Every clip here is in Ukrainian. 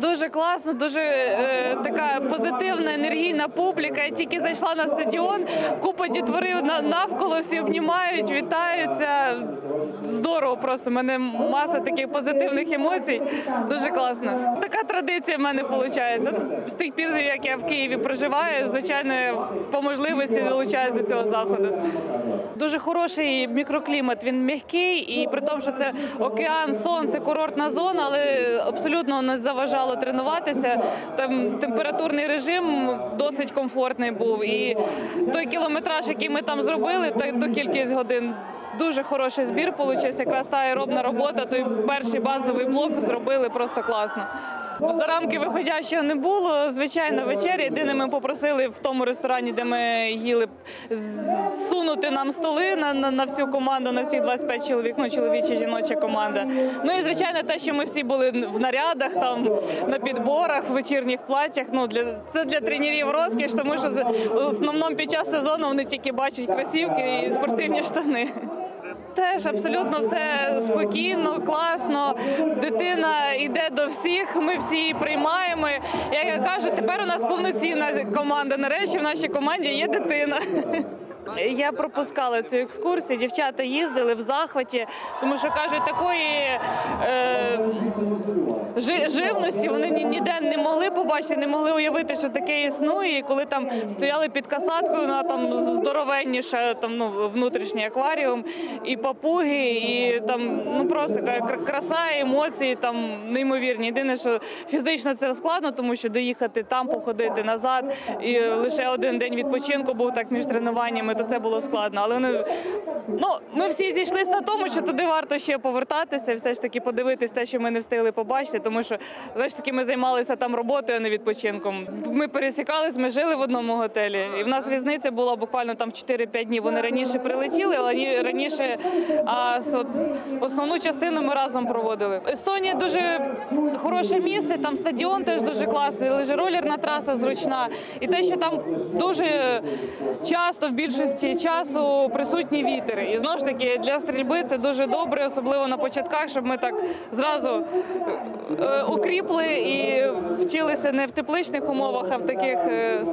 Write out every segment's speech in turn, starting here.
Дуже класно, дуже е, така позитивна, енергійна публіка. Я тільки зайшла на стадіон, купа дітвори навколо всі обнімають, вітаються. Здорово просто. У мене маса таких позитивних емоцій. Дуже класно. Така традиція в мене виходить. З тих пір, як я в Києві проживаю, звичайно, по можливості долучаюсь до цього заходу. Дуже хороший мікроклімат. Він м'який, і при тому, що це океан, сонце, курортна зона, але абсолютно не заважало тренуватися. Там температурний режим досить комфортний був. І той кілометраж, який ми там зробили, ту кількість годин. Дуже хороший збір получився. Якраз та аеробна робота. Той перший базовий блок зробили просто класно. За рамки виходящого не було. Звичайно, вечеря. Єдине, ми попросили в тому ресторані, де ми їли, сунути нам столи на, на, на всю команду, на всіх 25 чоловік, ну чоловіча, жіноча команда. Ну і звичайно, те, що ми всі були в нарядах, там на підборах, в вечірніх платтях. Ну для це для тренерів розкіш, тому що в основному під час сезону вони тільки бачать кросівки і спортивні штани. Теж абсолютно все спокійно, класно. Дитина йде до всіх. Ми всі її приймаємо. Як я кажу, тепер у нас повноцінна команда. Нарешті в нашій команді є дитина. Я пропускала цю екскурсію. Дівчата їздили в захваті, тому що кажуть, такої е, живності вони ніде не могли побачити, не могли уявити, що таке існує. І коли там стояли під касаткою, на там здоровенніше там ну внутрішній акваріум, і папуги, і там ну просто краса, емоції там неймовірні. Єдине, що фізично це складно, тому що доїхати там, походити назад, і лише один день відпочинку був так між тренуваннями, то це було складно. Але вони ну ми всі зійшлися на тому, що туди варто ще повертатися, все ж таки подивитись те, що ми не встигли побачити, тому що все ж таки ми займалися там роботою, а не відпочинком. Ми пересікались, ми жили в одному готелі, і в нас різниця була буквально там 4-5 днів. Вони раніше прилетіли, але раніше а, основну частину ми разом проводили. Естонія дуже хороше місце, там стадіон теж дуже класний, лижеролірна траса зручна. І те, що там дуже часто в більшості часу присутній вітер. І знову ж таки для стрільби це дуже добре, особливо на початках, щоб ми так зразу е, укріпли і вчилися не в тепличних умовах, а в таких е,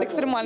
екстремальних.